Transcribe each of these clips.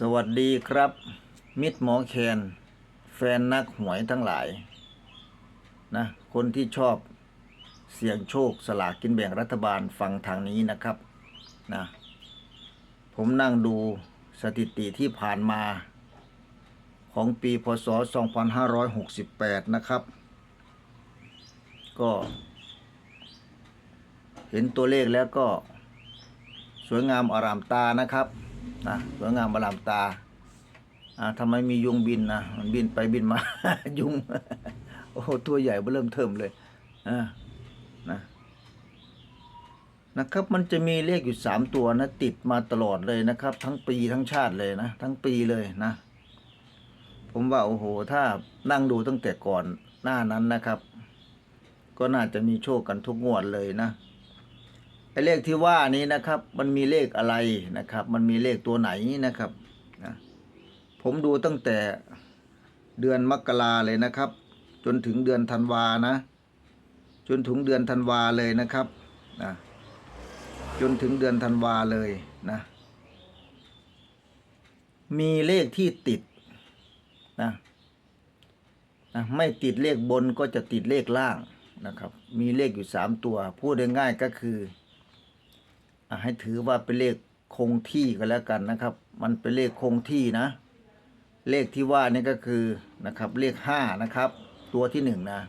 สวัสดีครับ มิตรหมอแคน แฟนนักหวยทั้งหลายนะคนที่ชอบเสี่ยงโชคสลากกินแบ่งรัฐบาลฟังทางนี้นะครับนะผมนั่งดูสถิติที่ผ่านมา ของปีพศ 2568 นะครับ ก็ เห็นตัวเลขแล้วก็ สวยงามอารามตานะครับ นะสวยงามอารามตาอ่าทำไมมียุงบินนะมันบินไปบินมา ยุง โอ้ตัวใหญ่เริ่มเทิมเลยอ่านะนะครับมันจะมีเลขอยู่สามตัวนะ ติดมาตลอดเลยนะครับ ทั้งปีทั้งชาติเลยนะ ทั้งปีเลยนะ ผมว่าโอ้โห ถ้านั่งดูตั้งแต่ก่อนหน้านั้นนะครับ ก็น่าจะมีโชคกันทุกงวดเลยนะ ไอ้เลขที่ว่านี้นะครับ มันมีเลขอะไรนะครับ มันมีเลขตัวไหนนะครับนะผมดูตั้งแต่เดือนมกราเลยนะครับ จนถึงเดือนธันวานะ จนถึงเดือนธันวาเลยนะครับนะจนถึงเดือนธันวาเลยนะ มีเลขที่ติดนะนะไม่ติดเลขบนก็จะติดเลขล่างนะครับ มีเลขอยู่สามตัว พูดง่ายๆก็คือ ให้ถือว่าเป็นเลขคงที่ก็แล้วกันนะครับ มันเป็นเลขคงที่นะ เลขที่ว่านี่ก็คือนะครับ เลขห้านะครับ ตัวที่หนึ่งนะ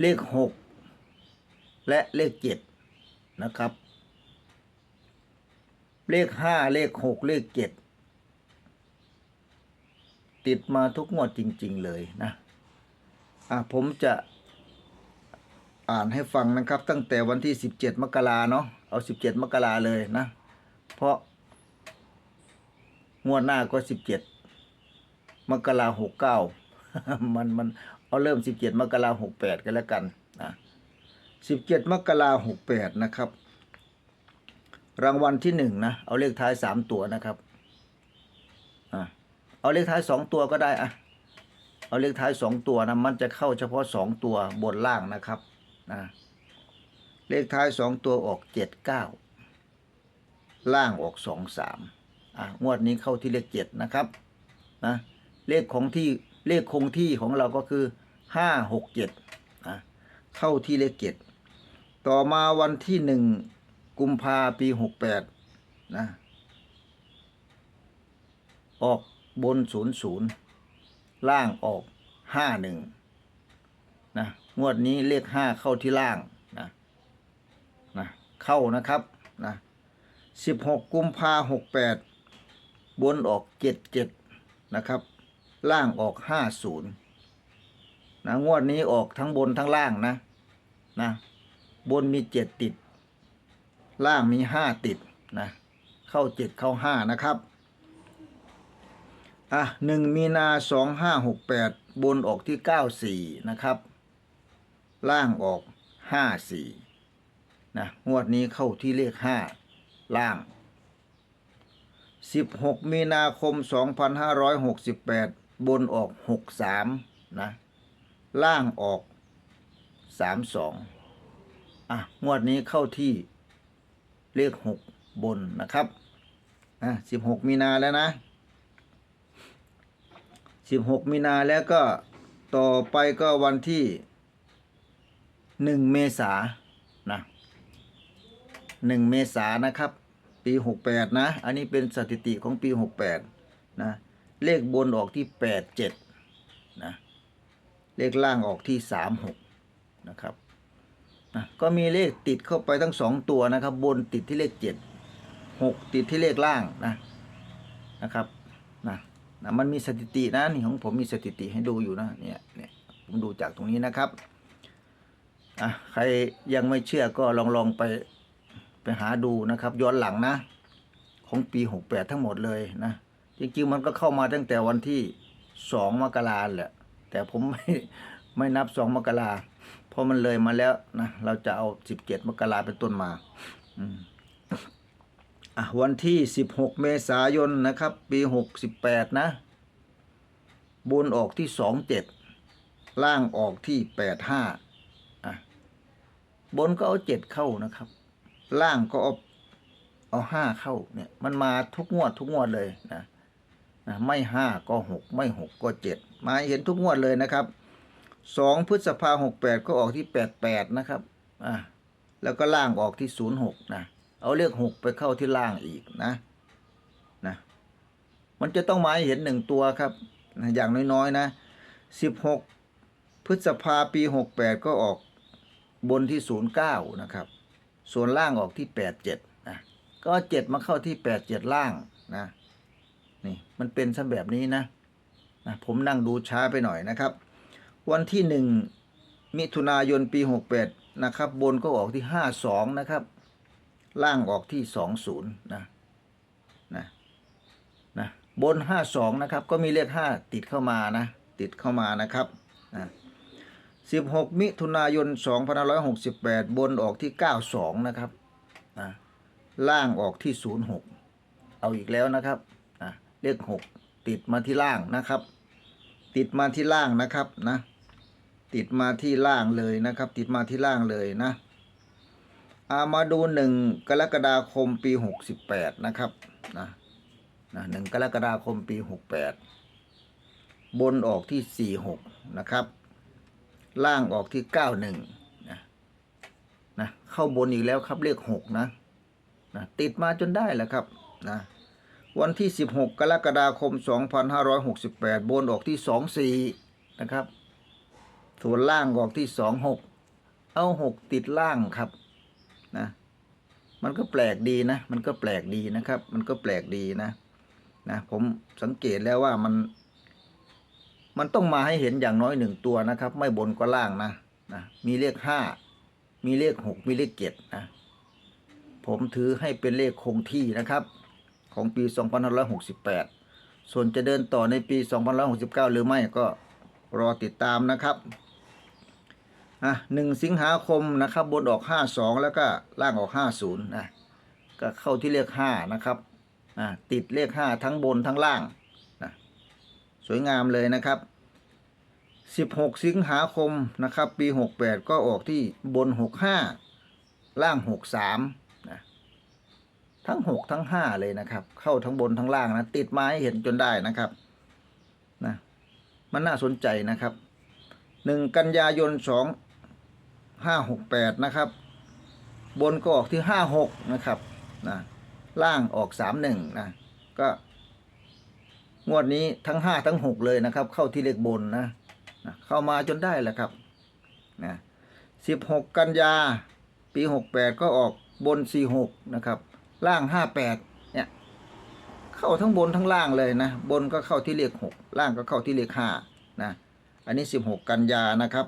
เลขหกและเลขเจ็ดนะครับ เลขห้าเลขหกเลขเจ็ดติดมาทุกงวดจริง ๆ เลยนะ อะผมจะอ่านให้ฟังนะครับ ตั้งแต่วันที่ 17 มกราเนาะ เอา17มกราเลยนะ เพราะ งวดหน้าก็17มกราหกเก้ามันมันเอาเริ่ม17มกราหกแปดกันแล้วกันนะ17มกราหกแปดนะครับ รางวัลที่หนึ่งนะ เอาเลขท้ายสามตัวนะครับอะเอาเลขท้ายสองตัวก็ได้อะเอาเลขท้ายสองตัวนะมันจะเข้าเฉพาะสองตัวบนล่างนะครับนะ เลขท้ายสองตัวออกเจ็ดเก้าล่างออกสองสามอะงวดนี้เข้าที่เลขเจ็ดนะครับนะเลขของที่เลขคงที่ของเราก็คือห้าหกเจ็ดนะเข้าที่เลขเจ็ดต่อมาวันที่หนึ่งกุมภาปีหกแปดนะออกบนศูนย์ศูนย์ล่างออกห้าหนึ่งนะงวดนี้เลขห้าเข้าที่ล่าง เข้านะครับนะสิบหกกุมภาหกแปดบนออกเจ็ดเจ็ดนะครับ ล่างออกห้าศูนย์นะงวดนี้ออกทั้งบนทั้งล่างนะนะบนมีเจ็ดติด ล่างมีห้าติดนะเข้าเจ็ดเข้าห้านะครับอะหนึ่งมีนาสองห้าหกแปดบนออกที่เก้าสี่นะครับ ล่างออกห้าสี่ นะงวดนี้เข้าที่เลขห้าล่างสิบหกมีนาคมสองพันห้าร้อยหกสิบนออกหกสามนะ ล่างออกสามสองอะ งวดนี้เข้าที่เลขหกบนนะครับ อะสิบหกมีนาแล้วนะสิบหกมีนาแล้วก็ต่อไปก็วันที่หนึ่งเมษานะ หนึ่งเมษานะครับ ปีหกแปดนะ อันนี้เป็นสถิติของปีหกแปดนะ เลขบนออกที่แปดเจ็ดนะ เลขล่างออกที่สามหกนะครับนะก็มีเลขติดเข้าไปทั้งสองตัวนะครับ บนติดที่เลขเจ็ดหกติดที่เลขล่างนะ นะครับนะนะมันมีสถิตินะนี่ของผมมีสถิติให้ดูอยู่นะเนี่ยเนี่ยผมดูจากตรงนี้นะครับอะใครยังไม่เชื่อก็ลองลองไป ไปหาดูนะครับ ย้อนหลังนะ ของปีหกแปดทั้งหมดเลยนะ จริงๆ มันก็เข้ามาตั้งแต่วันที่สองมกราแหละ แต่ผมไม่ไม่นับสองมกราเพราะมันเลยมาแล้วนะ เราจะเอาสิบเจ็ดมกราเป็นต้นมาอืมอะวันที่สิบหกเมษายนนะครับ ปีหกสิบแปดนะบนออกที่สองเจ็ดล่างออกที่แปดห้าบนก็เอาเจ็ดเข้านะครับ ล่างก็เอาเอาห้าเข้าเนี่ย มันมาทุกงวดทุกงวดเลยนะนะไม่ห้าก็หกไม่หกก็เจ็ดมาเห็นทุกงวดเลยนะครับสองพฤษภาหกแปดก็ออกที่แปดแปดนะครับอะแล้วก็ล่างออกที่ศูนย์หกนะเอาเลขหกไปเข้าที่ล่างอีกนะนะมันจะต้องมาเห็นหนึ่งตัวครับนะอย่างน้อยๆนะสิบหกพฤษภาปีหกแปดก็ออกบนที่ศูนย์เก้านะครับ ส่วนล่างออกที่แปดเจ็ดนะก็เจ็ดมาเข้าที่แปดเจ็ดล่างนะ นี่มันเป็นซะแบบนี้นะนะ ผมนั่งดูช้าไปหน่อยนะครับ วันที่หนึ่งมิถุนายนปีหกแปดนะครับ บนก็ออกที่ห้าสองนะครับ ล่างออกที่สองศูนย์นะนะนะบนห้าสองนะครับ ก็มีเลขห้าติดเข้ามานะ ติดเข้ามานะครับนะ 16 มิถุนายน 2568 บนออกที่ 92 นะครับนะล่างออกที่ 06 เอาอีกแล้วนะครับนะเลข 6 ติดมาที่ล่างนะครับ ติดมาที่ล่างนะครับนะติดมาที่ล่างเลยนะครับ ติดมาที่ล่างเลยนะอามาดูหนึ่งกรกฎาคมปี 68 นะครับนะนะหนึ่งกรกฎาคมปี 68 บนออกที่ 46 นะครับ ล่างออกที่เก้าหนึ่งนะนะเข้าบนอีกแล้วครับเลขหกนะนะติดมาจนได้แหละครับนะวันที่ 16 กรกฎาคม 2568 บนออกที่ 24 นะครับ ส่วนล่างออกที่ 26 เอา 6 ติดล่างครับนะมันก็แปลกดีนะ มันก็แปลกดีนะครับ มันก็แปลกดีนะนะ ผมสังเกตแล้วว่ามัน มันต้องมาให้เห็นอย่างน้อยหนึ่งตัวนะครับ ไม่บนก็ล่างนะนะมีเลขห้ามีเลขหกมีเลขเจ็ดนะผมถือให้เป็นเลขคงที่นะครับ ของปี 2568 ส่วนจะเดินต่อในปี 2569 หรือไม่ก็รอติดตามนะครับอะหนึ่งสิงหาคมนะครับ บนออก 52 แล้วก็ล่างออก 50นะก็เข้าที่เลข 5 นะครับอะติดเลข 5 ทั้งบนทั้งล่าง สวยงามเลยนะครับ 16 สิงหาคมนะครับ ปี 68 ก็ออกที่บน 65 ล่าง 63นะทั้ง 6 ทั้ง 5 เลยนะครับ เข้าทั้งบนทั้งล่างนะ ติดไม้เห็นจนได้นะครับนะมันน่าสนใจนะครับ 1 กันยายน 2 568 นะครับ บนก็ออกที่ 56 นะครับนะล่างออก 31 นะ ก็ งวดนี้ทั้งห้าทั้งหกเลยนะครับ เข้าที่เลขบนนะนะเข้ามาจนได้แหละครับนะสิบหกกันยา ปีหกแปดก็ออกบนสี่หกนะครับ ล่างห้าแปดเนี่ยเข้าทั้งบนทั้งล่างเลยนะ บนก็เข้าที่เลขหกล่างก็เข้าที่เลขห้านะอันนี้สิบหกกันยานะครับ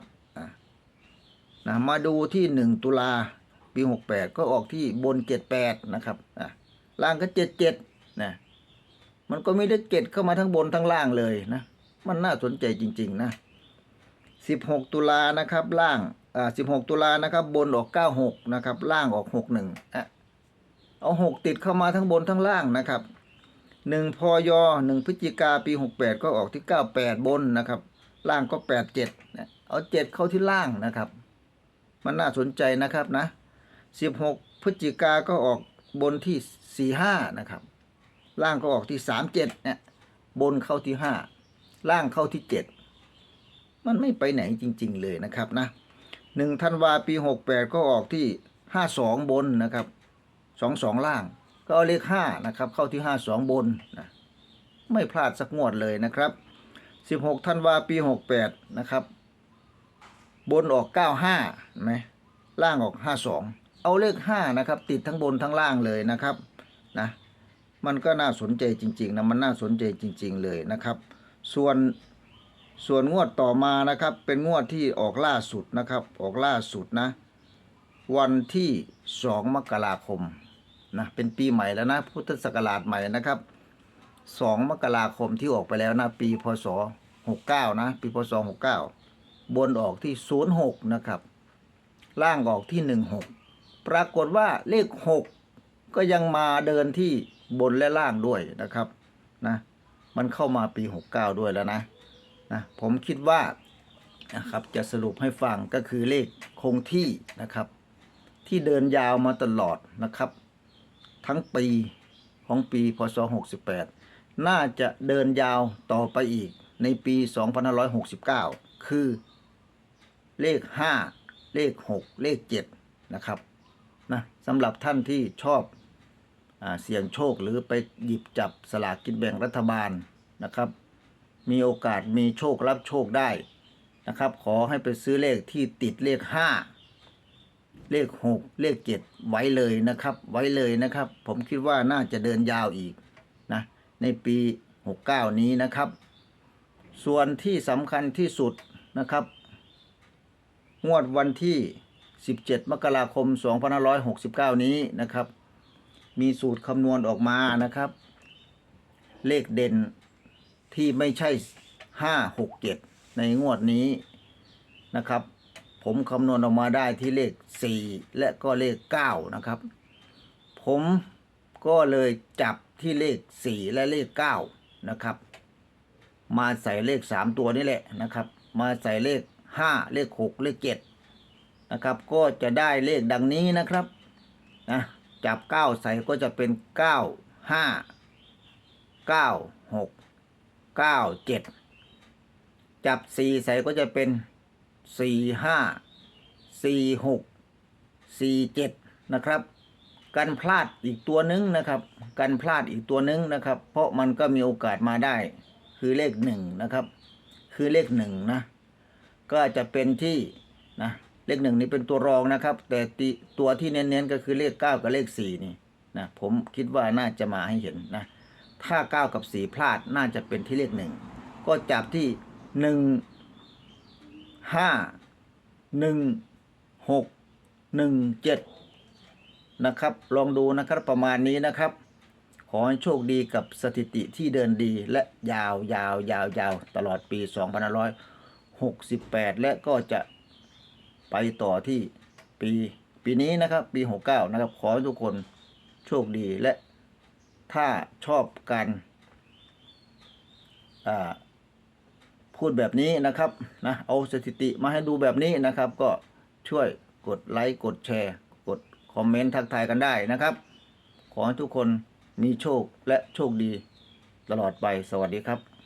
นะมาดูที่หนึ่งตุลาปีหกแปดก็ออกที่บนเจ็ดแปดนะครับอะล่างก็เจ็ดเจ็ดนะ มันก็มีเลขเจ็ดเข้ามาทั้งบนทั้งล่างเลยนะ มันน่าสนใจจริง ๆ นะ16ตุลานะครับ ล่างอ่า16ตุลานะครับ บนออก96นะครับ ล่างออก61อะเอา6ติดเข้ามาทั้งบนทั้งล่างนะครับ1พย1พฤศจิกาปี68ก็ออกที่98บนนะครับ ล่างก็87นะเอา7เข้าที่ล่างนะครับ มันน่าสนใจนะครับนะ16พฤศจิกาก็ออกบนที่45นะครับ ล่างก็ออกที่สามเจ็ดเนี่ยบนเข้าที่ห้าล่างเข้าที่เจ็ดมันไม่ไปไหนจริง ๆ เลยนะครับนะหนึ่งธันวาปีหกแปดก็ออกที่ห้าสองบนนะครับสองสองล่าง ก็เอาเลขห้านะครับเข้าที่ห้าสองบนนะไม่พลาดสักงวดเลยนะครับสิบหกธันวาปีหกแปดนะครับ บนออกเก้าห้าไหมล่างออกห้าสองเอาเลขห้านะครับ ติดทั้งบนทั้งล่างเลยนะครับนะ มันก็น่าสนใจจริงๆนะมันน่าสนใจจริง ๆ เลยนะครับ ส่วนส่วนงวดต่อมานะครับ เป็นงวดที่ออกล่าสุดนะครับ ออกล่าสุดนะ วันที่สองมกราคมนะเป็นปีใหม่แล้วนะพุทธศักราชใหม่นะครับสองมกราคมที่ออกไปแล้วนะ ปีพศหกเก้านะ ปีพศหกเก้าบนออกที่ศูนย์หกนะครับ ล่างออกที่หนึ่งหกปรากฏว่าเลขหกก็ยังมาเดินที่ บนและล่างด้วยนะครับนะมันเข้ามาปี 69 ด้วยแล้วนะนะผมคิดว่านะครับจะสรุปให้ฟังก็คือเลขคงที่นะครับ ที่เดินยาวมาตลอดนะครับ ทั้งปีของปีพศ 68 น่าจะเดินยาวต่อไปอีกในปี 2569 คือเลข 5 เลข 6 เลข 7 นะครับนะสำหรับท่านที่ชอบ เสี่ยงโชคหรือไปหยิบจับสลากกินแบ่งรัฐบาลนะครับ มีโอกาสมีโชครับโชคได้นะครับ ขอให้ไปซื้อเลขที่ติดเลข 5 เลข 6 เลข 7 ไว้เลยนะครับ ไว้เลยนะครับ ผมคิดว่าน่าจะเดินยาวอีกนะในปี 69 นี้นะครับ ส่วนที่สำคัญที่สุดนะครับ งวดวันที่ 17 มกราคม 2569 นี้นะครับ มีสูตรคำนวณออกมานะครับ เลขเด่นที่ไม่ใช่5 6 7ในงวดนี้นะครับ ผมคำนวณออกมาได้ที่เลข4และก็เลข9นะครับ ผมก็เลยจับที่เลข4และเลข9นะครับ มาใส่เลข3ตัวนี่แหละนะครับ มาใส่เลข5เลข6เลข7นะครับ ก็จะได้เลขดังนี้นะครับนะ จับ9ใส่ก็จะเป็น9 5 9 6 9 7จับ4ใส่ก็จะเป็น4 5 4 6 4 7นะครับกันพลาดอีกตัวนึงนะครับกันพลาดอีกตัวนึงนะครับ เพราะมันก็มีโอกาสมาได้ คือเลขหนึ่งนะครับ คือเลขหนึ่งนะ ก็จะเป็นที่นะ เลขหนึ่งนี่เป็นตัวรองนะครับ แต่ตัวที่เน้นๆก็คือเลขเก้ากับเลขสี่นี่นะผมคิดว่าน่าจะมาให้เห็นนะถ้าเก้ากับสี่พลาดน่าจะเป็นที่เลขหนึ่งก็จับที่หนึ่งห้าหนึ่งหกหนึ่งเจ็ดนะครับ ลองดูนะครับประมาณนี้นะครับ ขอให้โชคดีกับสถิติที่เดินดีและยาวยาวยาวยาวตลอดปี 2568 และก็จะ ไปต่อที่ปีปีนี้นะครับ ปี 69 นะครับ ขอให้ทุกคนโชคดีและถ้าชอบการพูดแบบนี้นะครับนะเอาสถิติมาให้ดูแบบนี้นะครับ ก็ช่วยกดไลค์กดแชร์ กดคอมเมนต์ทักทายกันได้นะครับ ขอให้ทุกคนมีโชคและโชคดีตลอดไปสวัสดีครับ